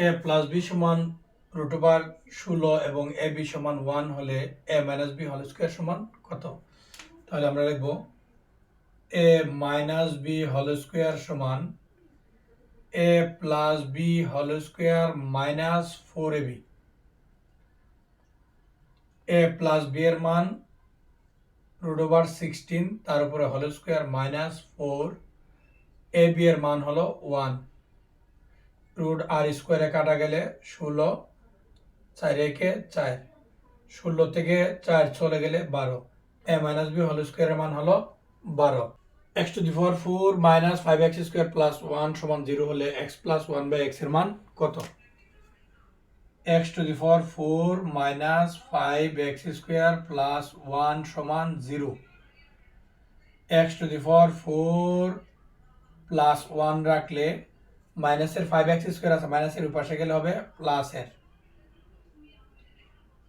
এ plus B সমান root over ষোলো এবং এ বি সমান ওয়ান হলে A minus B whole square সমান কত? তাহলে আমরা লিখব A minus B whole square সমান A plus B whole square minus four A B A plus B এর মান রুট ওভার সিক্সটিন তার উপরে whole square minus four A B এর মান হলো ওয়ান রুট আর স্কোয়ারে কাটা গেলে ষোলো, চার একে চার। ষোলো থেকে চার চলে গেলে বারো। এ মাইনাস বি হোল স্কোয়ারের মান হলো বারো। X to the four four minus five x square plus one সমান জিরো হলে এক্স প্লাস ওয়ান বাই এক্সের মান কত? X to the four four minus five x square plus one সমান zero x to the four four plus one রাখলে মাইনাসের five x square আছে, মাইনাসের উপাশে গেলে হবে প্লাসের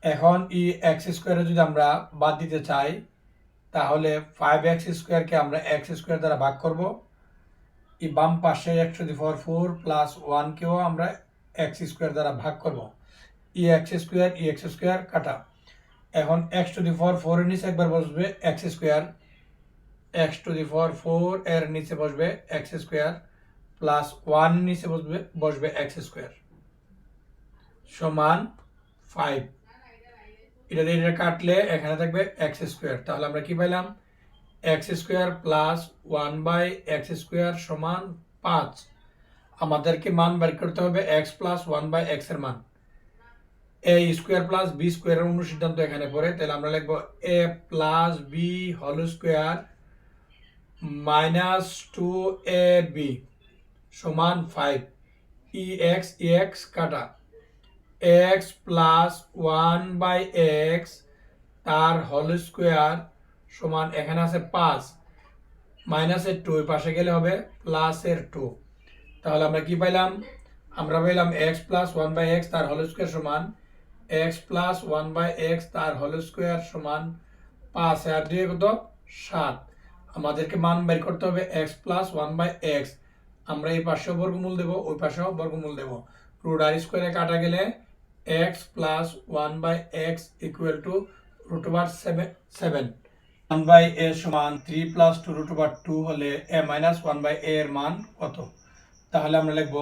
এখন ই এক্স স্কোয়ারে যদি আমরা বাদ দিতে চাই, তাহলে ফাইভ এক্স স্কোয়ারকে আমরা এক্স স্কোয়ার দ্বারা ভাগ করব। ই বাম পাশে x to the four four plus ওয়ানকেও আমরা এক্স স্কোয়ার দ্বারা ভাগ করব। ই এক্স স্কোয়ার ই এক্স স্কোয়ার কাটা। এখন এক্স টু দি ফোর ফোরের নিচে একবার বসবে x square x to the four four এর নিচে বসবে এক্স স্কোয়ার প্লাস ওয়ান নিচে বসবে বসবে এক্স স্কোয়ার সমান ফাইভ এটা দিয়ে এটা কাটলে এখানে থাকবে এক্স স্কোয়ার তাহলে আমরা কি পাইলাম? X square plus one by x square সমান পাঁচ। আমাদেরকে মান বের করতে হবে এক্স প্লাস ওয়ান বাই এক্সের মান। এ স্কোয়ার প্লাস বি স্কোয়ারের অনুসিদ্ধান্ত এখানে পড়ে। তাহলে আমরা লিখব a plus b whole square minus two a b সমান ফাইভ ই এক্স এক্স কাটা। X plus one by x তার হোল স্কোয়ার সমান এখানে আছে পাঁচ। মাইনাসের টু পাশে গেলে হবে প্লাসের টু তাহলে আমরা কি পাইলাম? আমরা পাইলাম x plus one by x তার হোল স্কোয়ার সমান x plus one by x তার হোল স্কোয়ার সমান পাঁচ। আর দুই কত? সাত। আমাদেরকে মান বের করতে হবে x plus one by x আমরা এই পাশেও বর্গমূল দেবো, ওই পাশেও বর্গমূল দেবো। রুট আর স্কোয়ারে কাটা গেলে x plus one by x equal to root over seven seven one by a সমান three plus two root over two হলে a minus one by a এর মান কত? তাহলে আমরা লিখব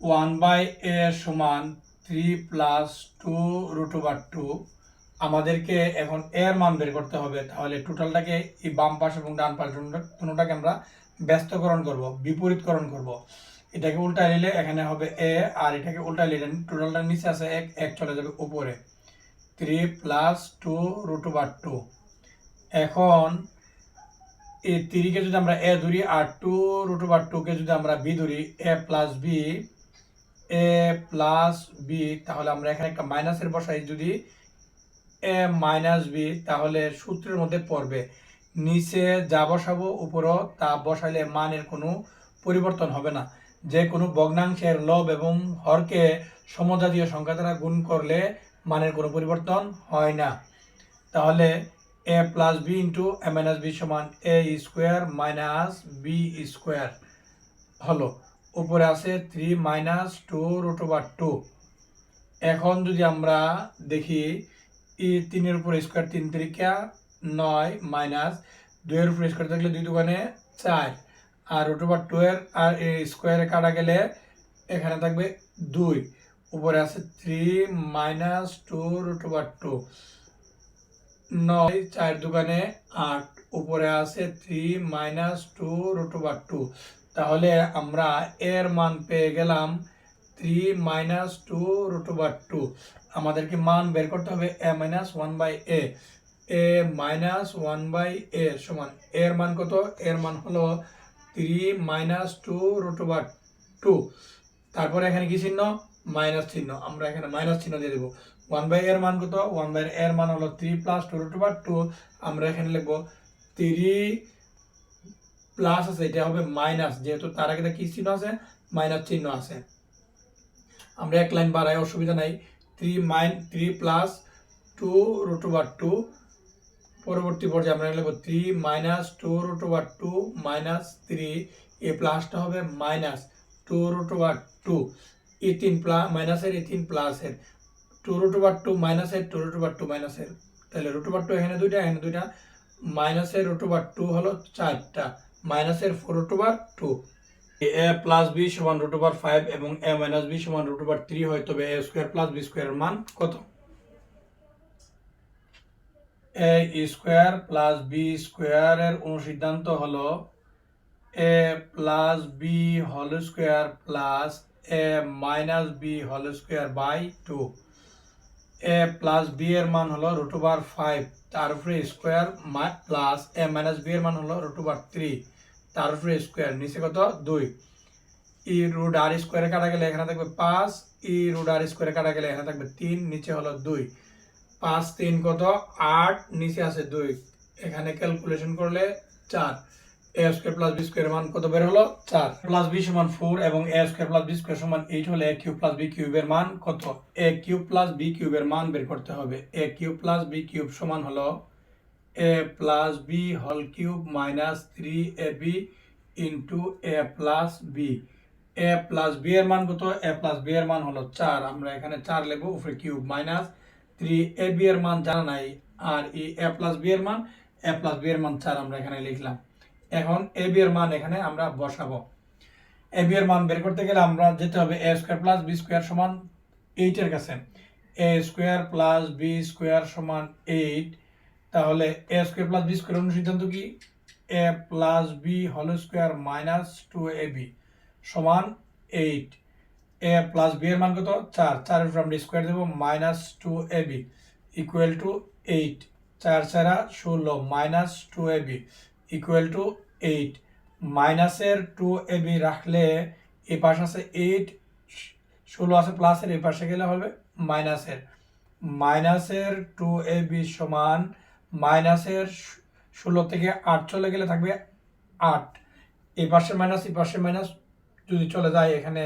ওয়ান বাই এ সমান three plus two root over two আমাদেরকে এখন এর মান বের করতে হবে, তাহলে টোটালটাকে এই বাম পাশ এবং ডান পাশ দুটোটাকে আমরা ব্যস্তকরণ করব, বিপরীতকরণ করব। এটাকে উল্টা নিলে এখানে হবে এ আর এটাকে উল্টা নিলে টোটালটা নিচে আছে এক এক চলে যাবে উপরে। Three plus two root over two এখন এই থ্রিকে যদি আমরা এ ধরি, আর টু রুট ওভার টুকে যদি আমরা বি ধরি a plus b a plus b তাহলে আমরা এখানে একটা মাইনাসের বসাই যদি এ মাইনাস বি, তাহলে সূত্রের মধ্যে পড়বে। নিচে যা বসাবো, উপরও তা বসাইলে মানের কোনো পরিবর্তন হবে না। যে কোনো ভগ্নাংশের লব এবং হরকে সমজাতীয় সংখ্যা দ্বারা গুণ করলে মানের কোনো পরিবর্তন হয় না। তাহলে a plus b into a minus b সমান a square minus b square হলো। উপরে আছে three minus two root over two. এখন যদি আমরা দেখি তিনের উপর স্কোয়ার তিন তিরিকা নয় মাইনাস দুইয়ের উপর স্কোয়ার থাকলে দুই দোকানে চার। আর রুট ওভার টু এর, আর স্কোয়ারে কাটা গেলে এখানে থাকবে দুই। উপরে আছে three minus two root two নয়, চার দোকানে আট। উপরে আছে three minus two root two তাহলে আমরা এর মান পেয়ে গেলাম three minus two root over two আমাদেরকে মান বের করতে হবে a minus one by a a minus one by a সমান এর মান কত? এর মান হলো three minus two root over two তারপরে এখানে কি চিহ্ন? মাইনাস চিহ্ন। আমরা এখানে মাইনাস চিহ্ন দিয়ে দেবো। ওয়ান বাই এর মান কত? ওয়ান বাই এর মান হলো three plus two root over two আমরা এখানে লিখব থ্রি প্লাস আছে, এটা হবে মাইনাস যেহেতু তার আগে কি চিহ্ন আছে? মাইনাস চিহ্ন আছে। আমরা এক লাইন বাড়াই, অসুবিধা নাই। Three minus three plus two root over two পরবর্তী পর্যায়ে আমরা লিখব three minus two root over two minus three এ প্লাসটা হবে minus two root over two ই তিন প্লাস মাইনাসের ই তিন প্লাসের টু রুট ওভার টু মাইনাসের টু রুট ওভার টু মাইনাসের তাহলে রুট ওভার টু এখানে দুইটা এখানে দুইটা। মাইনাসের রুট ওভার টু হলো চারটা। মাইনাসের four root over two a plus b সমান রুট ওভার ফাইভ এবং এ মাইনাস বি সমান রুট ওভার থ্রি হয়, তবে এ স্কোয়ার প্লাস বি স্কোয়ারের মান কত? এ স্কোয়ার প্লাস বি স্কোয়ারের অনুসিদ্ধান্ত হলো a plus b whole square plus a minus b whole square by two a plus b এর মান হলো রুট ওভার ফাইভ তার উপরে square plus a minus b এর মান হলো রুট ওভার থ্রি তার উপরে স্কোয়ার নিচে কত? দুই। ই রুট আর স্কোয়ারে কাটা গেলে এখানে থাকবে পাঁচ। ই রুট আর স্কোয়ারে কাটা গেলে এখানে থাকবে তিন, নিচে হলো দুই। পাঁচ, তিন কত? আট, নিচে আছে দুই। এখানে ক্যালকুলেশন করলে চার। A square plus b square মান কত বের হলো? চার। প্লাস বি সমান ফোর এবং a square plus b square সমান এইট হলে এ কিউব প্লাস বি কিউবের মান কত? এ কিউব প্লাস বি কিউবের মান বের করতে হবে। A cube plus b cube সমান হলো a plus b whole cube minus three a b into a plus b a plus b এর মান কত? এ প্লাস বি এর মান হলো চার। আমরা এখানে চার লিখব, উপরে cube minus three a b এর মান জানা নাই, আর ই এ প্লাস বি এর মান এ প্লাস বি এর মান চার আমরা এখানে লিখলাম। এখন এ বি এর মান এখানে আমরা বসাবো। এ বি এর মান বের করতে গেলে আমরা যেতে হবে a square plus b square সমান এইটের কাছে। A square plus b square সমান এইট তাহলে a square plus b square অনুসিদ্ধান্ত কি? A plus b whole square minus two a b সমান এইট এ প্লাস বি এর মান কত? চার। চারের উপর আমরা স্কোয়ার দেবো minus two a b equal to eight চার চারা ষোলো minus two a b equal to eight মাইনাসের টু এ বি রাখলে এ পাশ আছে এইট ষোলো আছে প্লাসের এই পাশে গেলে হবে মাইনাসের মাইনাসের টু এ বি সমান মাইনাসের ষোলো থেকে আট চলে গেলে থাকবে আট। এই পাশে মাইনাস, এই পাশে মাইনাস যদি চলে যায়, এখানে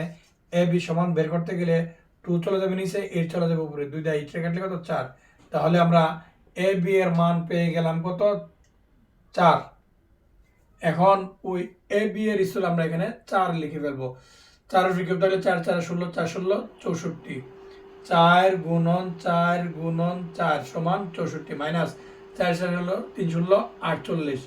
এ বি সমান বের করতে গেলে টু চলে যাবে নিচে, এইট চলে যাবে উপরে। দুইটা এইট কাটলে কত? চার। তাহলে আমরা এ বি এর মান পেয়ে গেলাম কত? চার। এখন ওই এ বি এর স্থল আমরা এখানে চার লিখে ফেলব। চার বিকল্প তাহলে চার চার ষোলো চার ষোলো, চৌষট্টি। চার গুণন চার গুণন, চার সমান চৌষট্টি মাইনাস চার চার হলো, তিন শূন্য আটচল্লিশ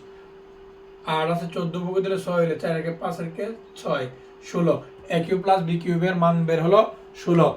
আর আছে চোদ্দ বুকে দিলে ছয় হলে চার একে পাঁচ একে ছয়, ষোলো। এ কিউ প্লাস বি কিউবের মান বের হলো ষোলো।